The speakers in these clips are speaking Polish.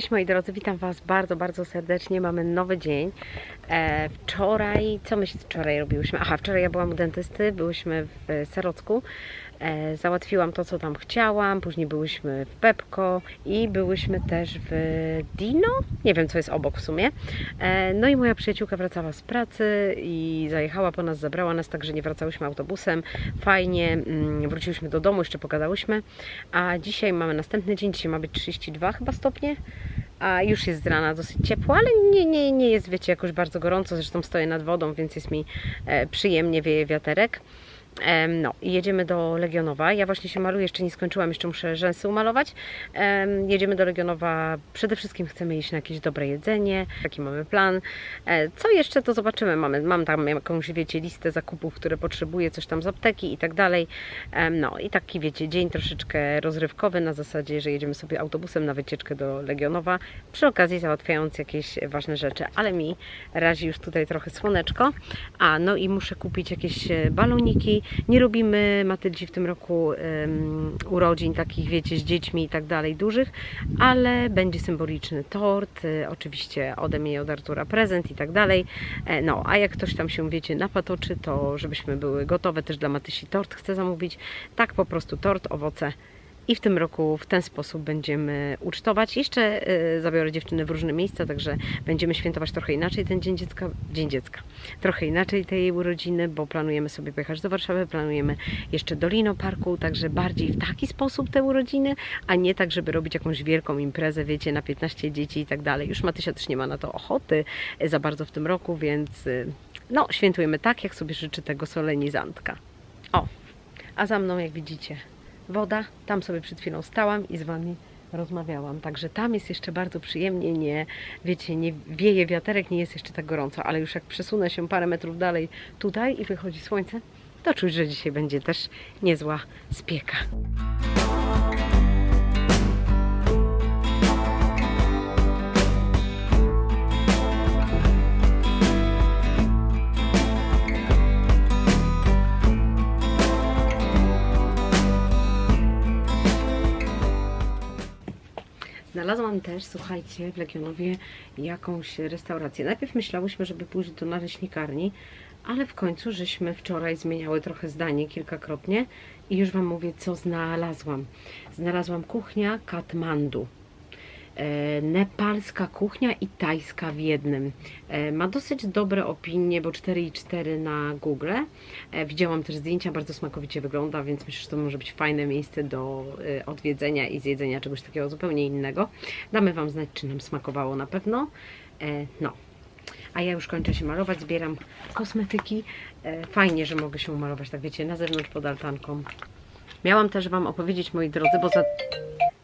Cześć moi drodzy, witam Was bardzo, bardzo serdecznie. Mamy nowy dzień. E, wczoraj, co my wczoraj robiłyśmy? Aha, wczoraj ja byłam u dentysty, byłyśmy w Serocku. E, załatwiłam to, co tam chciałam. Później byłyśmy w Pepko i byłyśmy też w Dino. Nie wiem, co jest obok w sumie. E, no i moja przyjaciółka wracała z pracy i zajechała po nas, zabrała nas, także nie wracałyśmy autobusem. Fajnie, mm, wróciłyśmy do domu, jeszcze pogadałyśmy. A dzisiaj mamy następny dzień, dzisiaj ma być 32 chyba stopnie a już jest z rana dosyć ciepło, ale nie, nie, nie jest, wiecie, jakoś bardzo gorąco, zresztą stoję nad wodą, więc jest mi e, przyjemnie, wieje wiaterek. No, i jedziemy do Legionowa. Ja właśnie się maluję, jeszcze nie skończyłam, jeszcze muszę rzęsy umalować. Em, Jedziemy do Legionowa. Przede wszystkim chcemy iść na jakieś dobre jedzenie. Taki mamy plan. E, Co jeszcze, to zobaczymy. Mamy, mam tam jakąś, wiecie, listę zakupów, które potrzebuję, coś tam z apteki i tak dalej. No i taki, wiecie, dzień troszeczkę rozrywkowy na zasadzie, że jedziemy sobie autobusem na wycieczkę do Legionowa, przy okazji załatwiając jakieś ważne rzeczy, ale mi razi już tutaj trochę słoneczko. A, no i muszę kupić jakieś e, baloniki. Nie robimy Matyldzi w tym roku em, urodzin takich, wiecie, z dziećmi i tak dalej, dużych, ale będzie symboliczny tort, e, oczywiście ode mnie i od Artura prezent i tak dalej. E, No, a jak ktoś tam się, wiecie, napatoczy, to żebyśmy były gotowe też dla Matysi tort chcę zamówić. Tak po prostu tort, owoce i w tym roku w ten sposób będziemy ucztować. Jeszcze y, zabiorę dziewczyny w różne miejsca, także będziemy świętować trochę inaczej ten Dzień Dziecka. Dzień Dziecka. Trochę inaczej tej urodziny, bo planujemy sobie pojechać do Warszawy, planujemy jeszcze do Lino Parku, także bardziej w taki sposób te urodziny, a nie tak, żeby robić jakąś wielką imprezę, wiecie, na 15 dzieci i tak dalej. Już Matysia też nie ma na to ochoty y, za bardzo w tym roku, więc y, no, świętujemy tak, jak sobie życzy tego solenizantka. O, a za mną, jak widzicie, woda. Tam sobie przed chwilą stałam i z Wami rozmawiałam. Także tam jest jeszcze bardzo przyjemnie, nie, wiecie, nie wieje wiaterek, nie jest jeszcze tak gorąco, ale już jak przesunę się parę metrów dalej tutaj i wychodzi słońce, to czuć, że dzisiaj będzie też niezła spieka. Znalazłam też, słuchajcie, w Legionowie jakąś restaurację. Najpierw myślałyśmy, żeby pójść do naleśnikarni, ale w końcu żeśmy wczoraj zmieniały trochę zdanie kilkakrotnie i już Wam mówię, co znalazłam. Znalazłam kuchnia Katmandu. E, nepalska kuchnia i tajska w jednym. E, ma dosyć dobre opinie, bo 4,4 na Google. E, widziałam też zdjęcia, bardzo smakowicie wygląda, więc myślę, że to może być fajne miejsce do odwiedzenia i zjedzenia czegoś takiego zupełnie innego. Damy Wam znać, czy nam smakowało na pewno. No. A ja już kończę się malować, zbieram kosmetyki. Fajnie, że mogę się umalować, tak wiecie, na zewnątrz pod altanką. Miałam też Wam opowiedzieć, moi drodzy, bo za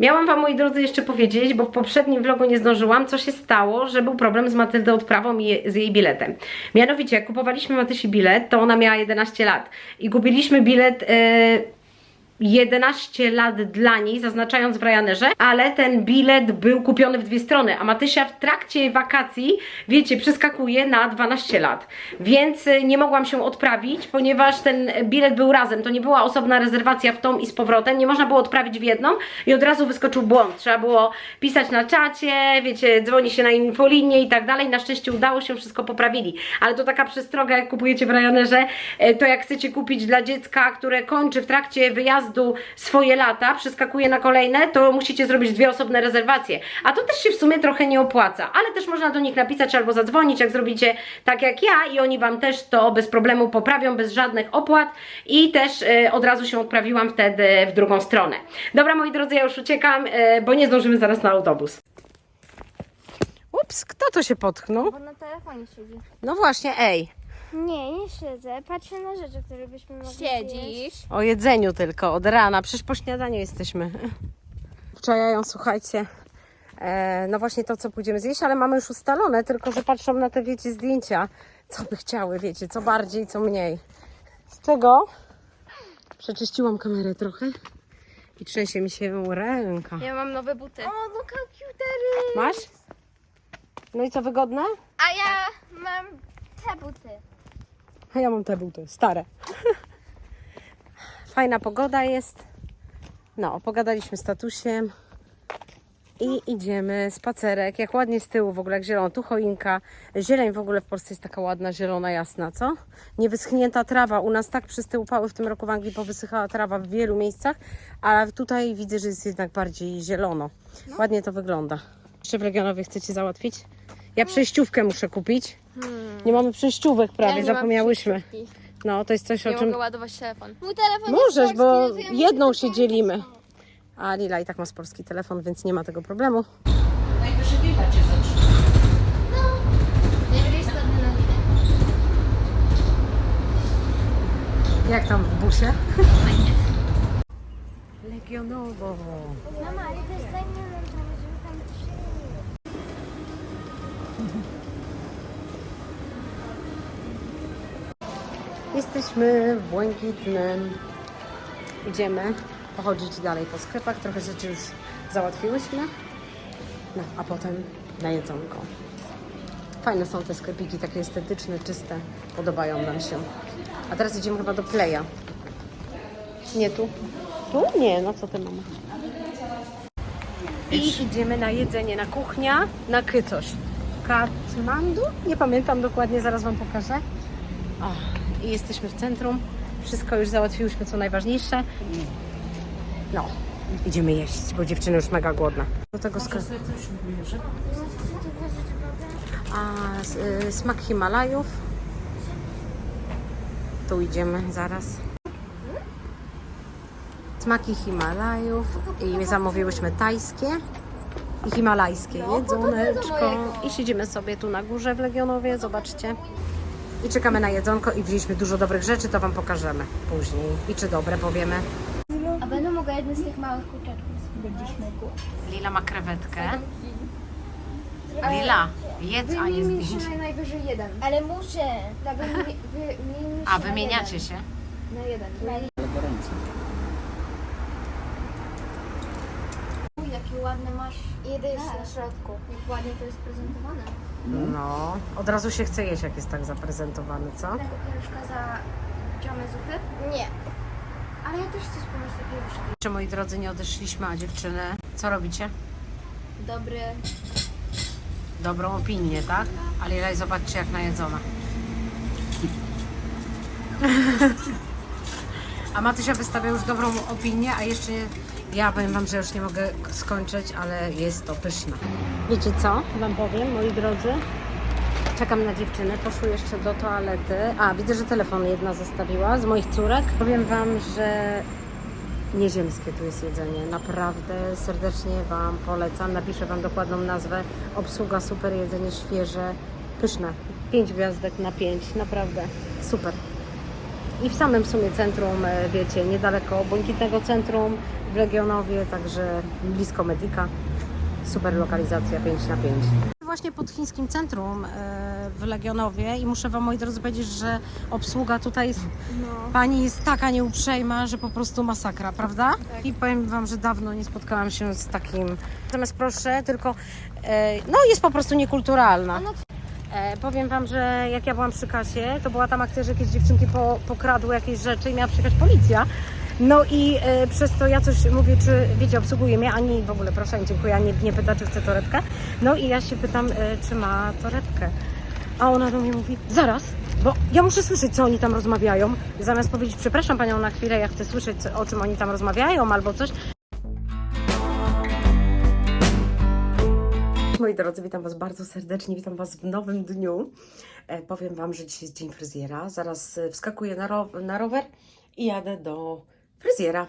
Miałam Wam, moi drodzy, jeszcze powiedzieć, bo w poprzednim vlogu nie zdążyłam, co się stało, że był problem z Matyldą odprawą i z jej biletem. Mianowicie, jak kupowaliśmy Matysi bilet, to ona miała 11 lat i kupiliśmy bilet... e, 11 lat dla niej, zaznaczając w Ryanerze, ale ten bilet był kupiony w dwie strony, a Matysia w trakcie wakacji, wiecie, przeskakuje na 12 lat. Więc y, nie mogłam się odprawić, ponieważ ten bilet był razem, to nie była osobna rezerwacja w tą i z powrotem, nie można było odprawić w jedną i od razu wyskoczył błąd. Trzeba było pisać na czacie, wiecie, dzwoni się na infolinię i tak dalej. Na szczęście udało się, wszystko poprawili. Ale to taka przestroga, jak kupujecie w Ryanerze, e, to jak chcecie kupić dla dziecka, które kończy w trakcie wyjazdu swoje lata, przeskakuje na kolejne, to musicie zrobić dwie osobne rezerwacje. A to też się w sumie trochę nie opłaca, ale też można do nich napisać albo zadzwonić, jak zrobicie tak jak ja i oni Wam też to bez problemu poprawią, bez żadnych opłat i też e, od razu się odprawiłam wtedy w drugą stronę. Dobra moi drodzy, ja już uciekam, e, bo nie zdążymy zaraz na autobus. Ups, kto to się potknął? Bo na telefonie siedzi. No właśnie, ej. Nie, nie siedzę. Patrzę na rzeczy, które byśmy mogli zjeść. Siedzisz. O jedzeniu tylko, od rana, przecież po śniadaniu jesteśmy. Wczajają, słuchajcie, e, no właśnie to, co pójdziemy zjeść, ale mamy już ustalone, tylko że patrzą na te, wiecie, zdjęcia, co by chciały, wiecie, co bardziej, co mniej. Z czego? Przeczyściłam kamerę trochę i trzęsie mi się ręka. Ja mam nowe buty. O, no komputery! Masz? No i co, wygodne? A ja mam te buty. A ja mam te buty, stare. Fajna pogoda jest. No, pogadaliśmy z tatusiem. I idziemy, spacerek, jak ładnie z tyłu w ogóle, jak zielono, tu choinka. Zieleń w ogóle w Polsce jest taka ładna, zielona, jasna, co? Niewyschnięta trawa, u nas tak wszyscy upały w tym roku w Anglii powysychała trawa w wielu miejscach, ale tutaj widzę, że jest jednak bardziej zielono. Ładnie to wygląda. Jeszcze w Legionowie chcecie załatwić? Ja przejściówkę muszę kupić. Nie mamy przejściówek prawie, zapomniałyśmy. No, to jest coś, o Nie czym mogę ładować telefon. Mój telefon Możesz, jest bo polski, no to ja muszę jedną się dzielimy. A Lila i tak ma z polski telefon, więc nie ma tego problemu. Najwyżej Lila cię zatrzyma. Najwyżej spadnę na minę. Jak tam w busie? Legionowo. Mama, ale też zajmie Jesteśmy w Błękitnym. Idziemy pochodzić dalej po sklepach. Trochę rzeczy już załatwiłyśmy. No, a potem na jedzonko. Fajne są te sklepiki, takie estetyczne, czyste. Podobają nam się. A teraz idziemy chyba do Playa. Nie tu? Tu? Nie, no co ty mama? I idziemy na jedzenie, na kuchnia, na Kycoś. Katmandu? Nie pamiętam dokładnie, zaraz Wam pokażę. O, I jesteśmy w centrum. Wszystko już załatwiłyśmy, co najważniejsze. No, idziemy jeść, bo dziewczyny już mega głodne. Do tego sklepu. A y, smak Himalajów. Tu idziemy zaraz. Smaki Himalajów i zamówiłyśmy tajskie i himalajskie jedzoneczko. I siedzimy sobie tu na górze w Legionowie, zobaczcie. I czekamy na jedzonko i wzięliśmy dużo dobrych rzeczy, to Wam pokażemy później. I czy dobre powiemy. A będę mogła jedne z tych małych kurczaczków. Lila ma krewetkę. Lila, jedz, a nie zdjęcie. najwyżej jeden. Ale muszę. Tak, wymienimy A, wymieniacie się. Na jeden. gorąco. Uj, ładne masz. Jeden jest na środku. Jak ładnie to jest prezentowane. No, od razu się chce jeść, jak jest tak zaprezentowany, co? Tego pieruszka za dżamę zupy? Nie. Ale ja też chcę spróbować te pieruszki. Czy moi drodzy nie odeszliśmy, a dziewczyny, co robicie? Dobry. Dobrą opinię, tak? Ale Lila, zobaczcie jak najedzona. A Matysia wystawia już dobrą opinię, a jeszcze ja powiem Wam, że już nie mogę skończyć, ale jest to pyszne. Wiecie co? Wam powiem, moi drodzy. Czekam na dziewczyny, poszły jeszcze do toalety. A, widzę, że telefon jedna zostawiła z moich córek. Powiem Wam, że nieziemskie tu jest jedzenie. Naprawdę serdecznie Wam polecam. Napiszę Wam dokładną nazwę. Obsługa super, jedzenie świeże, pyszne. Pięć gwiazdek na pięć, naprawdę super. I w samym sumie centrum, e, wiecie, niedaleko Błękitnego Centrum w Legionowie, także blisko Medika. Super lokalizacja 5 na 5. Właśnie pod chińskim centrum e, w Legionowie i muszę Wam, moi drodzy, powiedzieć, że obsługa tutaj jest, Pani jest taka nieuprzejma, że po prostu masakra, prawda? I powiem Wam, że dawno nie spotkałam się z takim. Natomiast proszę, tylko e, no jest po prostu niekulturalna. E, powiem Wam, że jak ja byłam przy kasie, to była tam akcja, że jakieś dziewczynki po, pokradły jakieś rzeczy i miała przyjechać policja. No i e, przez to ja coś mówię, czy wiecie, obsługuje mnie, ani w ogóle proszę, dziękuję, ani nie pyta, czy chce torebkę. No i ja się pytam, e, czy ma torebkę. A ona do mnie mówi, zaraz, bo ja muszę słyszeć, co oni tam rozmawiają. Zamiast powiedzieć, przepraszam Panią na chwilę, ja chcę słyszeć, o czym oni tam rozmawiają albo coś. Moi drodzy, witam Was bardzo serdecznie, witam Was w nowym dniu. E, powiem Wam, że dzisiaj jest dzień fryzjera. Zaraz e, wskakuję na, ro na rower i jadę do fryzjera.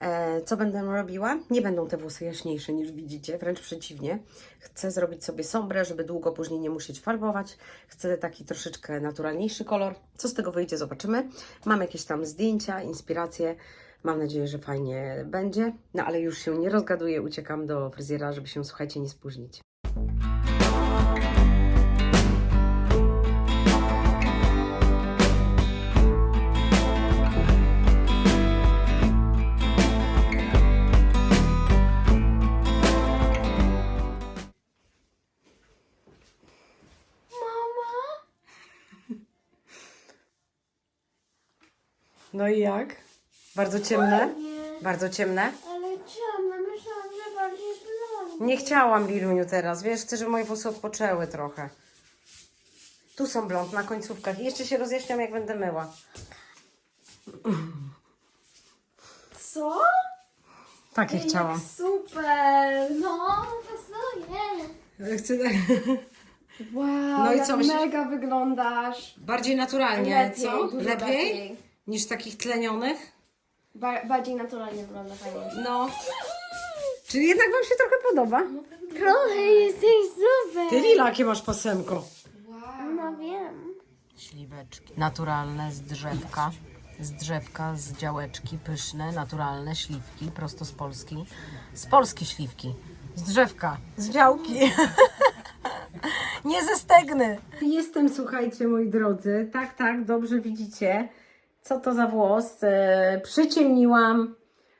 E, co będę robiła? Nie będą te włosy jaśniejsze niż widzicie, wręcz przeciwnie. Chcę zrobić sobie sombrę, żeby długo później nie musieć farbować. Chcę taki troszeczkę naturalniejszy kolor. Co z tego wyjdzie, zobaczymy. Mam jakieś tam zdjęcia, inspiracje. Mam nadzieję, że fajnie będzie. No ale już się nie rozgaduję, uciekam do fryzjera, żeby się, słuchajcie, nie spóźnić. No i jak? Bardzo ciemne? Bardzo ciemne? Ale ciemne, myślałam, że bardziej blond. Nie chciałam Liluniu teraz, wiesz, chcę, żeby moje włosy odpoczęły trochę. Tu są blond na końcówkach i jeszcze się rozjaśniam, jak będę myła. Co? Takie chciałam. Super! No, pasuje. Chcę tak... Wow, No i jak co myślisz? mega wyglądasz. Bardziej naturalnie, co? dużo Lepiej? Niż takich tlenionych? Ba- bardziej naturalnie wygląda fajnie. No. Czyli jednak Wam się trochę podoba? Trochę jesteś super. Ty Lila, jakie masz pasemko? No wiem. Śliweczki. Naturalne z drzewka. Z drzewka, z działeczki, pyszne, naturalne śliwki, prosto z Polski. Z Polski śliwki. Z drzewka, z działki. Nie ze stegny. Jestem, słuchajcie, moi drodzy. Tak, tak, dobrze widzicie. Co to za włos? E, przyciemniłam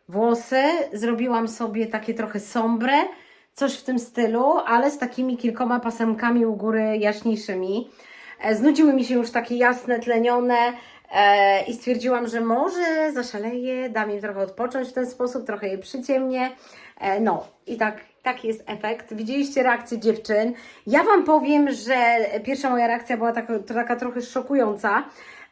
włosy, zrobiłam sobie takie trochę sombre, coś w tym stylu, ale z takimi kilkoma pasemkami u góry jaśniejszymi. E, Znudziły mi się już takie jasne, tlenione e, i stwierdziłam, że może zaszaleję, dam im trochę odpocząć w ten sposób, trochę je przyciemnię. No i tak, taki jest efekt. Widzieliście reakcję dziewczyn. Ja Wam powiem, że pierwsza moja reakcja była taka, taka trochę szokująca,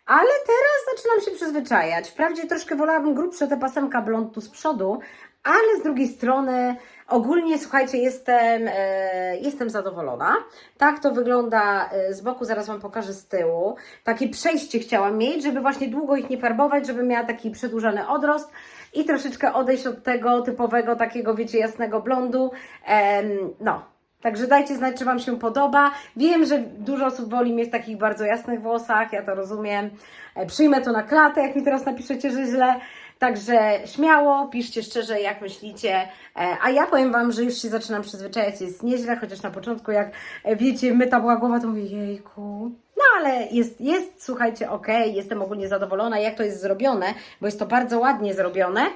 ale teraz zaczynam się przyzwyczajać. Wprawdzie troszkę wolałabym grubsze te pasemka blond tu z przodu, ale z drugiej strony ogólnie, słuchajcie, jestem, e, jestem zadowolona. Tak to wygląda e, z boku, zaraz Wam pokażę z tyłu. Takie przejście chciałam mieć, żeby właśnie długo ich nie farbować, żeby miała taki przedłużony odrost i troszeczkę odejść od tego typowego, takiego, wiecie, jasnego blondu. Em, no, Także dajcie znać, czy Wam się podoba. Wiem, że dużo osób woli mieć takich bardzo jasnych włosach, ja to rozumiem. E, Przyjmę to na klatę, jak mi teraz napiszecie, że źle. Także śmiało, piszcie szczerze, jak myślicie. E, A ja powiem Wam, że już się zaczynam przyzwyczajać, jest nieźle, chociaż na początku, jak e, wiecie, myta była głowa, to mówię, jejku. No ale jest, jest słuchajcie, ok, jestem ogólnie zadowolona, jak to jest zrobione, bo jest to bardzo ładnie zrobione.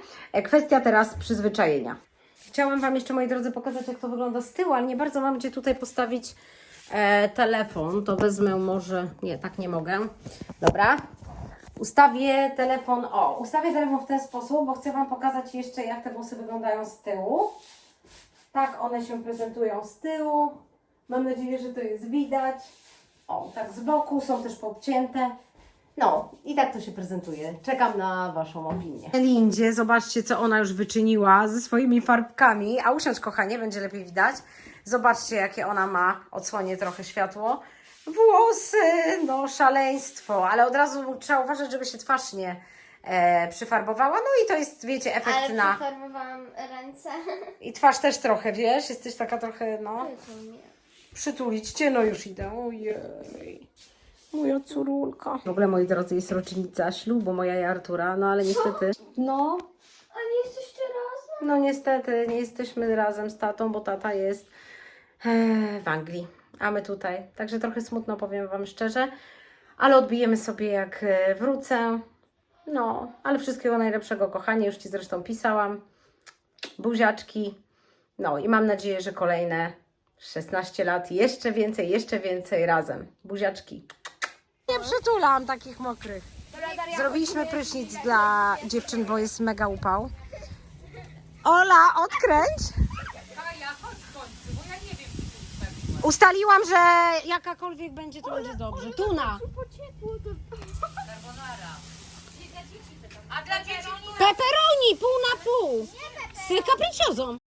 Kwestia teraz przyzwyczajenia. Chciałam Wam jeszcze, moi drodzy, pokazać, jak to wygląda z tyłu, ale nie bardzo mam gdzie tutaj postawić e, telefon. To wezmę może. Nie, tak nie mogę. Dobra. Ustawię telefon. O, ustawię telefon w ten sposób, bo chcę Wam pokazać jeszcze, jak te włosy wyglądają z tyłu. Tak one się prezentują z tyłu. Mam nadzieję, że to jest widać. O, tak z boku są też podcięte. No, i tak to się prezentuje. Czekam na Waszą opinię. Lindzie, zobaczcie, co ona już wyczyniła ze swoimi farbkami. A usiądź, kochanie, będzie lepiej widać. Zobaczcie, jakie ona ma. Odsłonię trochę światło. Włosy, no szaleństwo, ale od razu trzeba uważać, żeby się twarz nie e, przyfarbowała. No i to jest, wiecie, efekt Ale na... przefarbowałam ręce. I twarz też trochę, wiesz, jesteś taka trochę, no... Przytulić cię, no już idę. Ojej. Moja córulka. W ogóle, moi drodzy, jest rocznica ślubu moja i Artura, no ale niestety. No, A nie jesteście razem? no niestety nie jesteśmy razem z tatą, bo tata jest e, w Anglii, a my tutaj. Także trochę smutno, powiem Wam szczerze, ale odbijemy sobie jak e, wrócę. No, ale wszystkiego najlepszego, kochanie. Już Ci zresztą pisałam. Buziaczki. No i mam nadzieję, że kolejne 16 lat, jeszcze więcej, jeszcze więcej razem. Buziaczki. Przytulam takich mokrych. Zrobiliśmy prysznic dla dziewczyn, bo jest mega upał. Ola, odkręć. Ustaliłam, że jakakolwiek będzie, to będzie dobrze. Tuna. A dla dzieci Peperoni, pół na pół. Z capricciozą.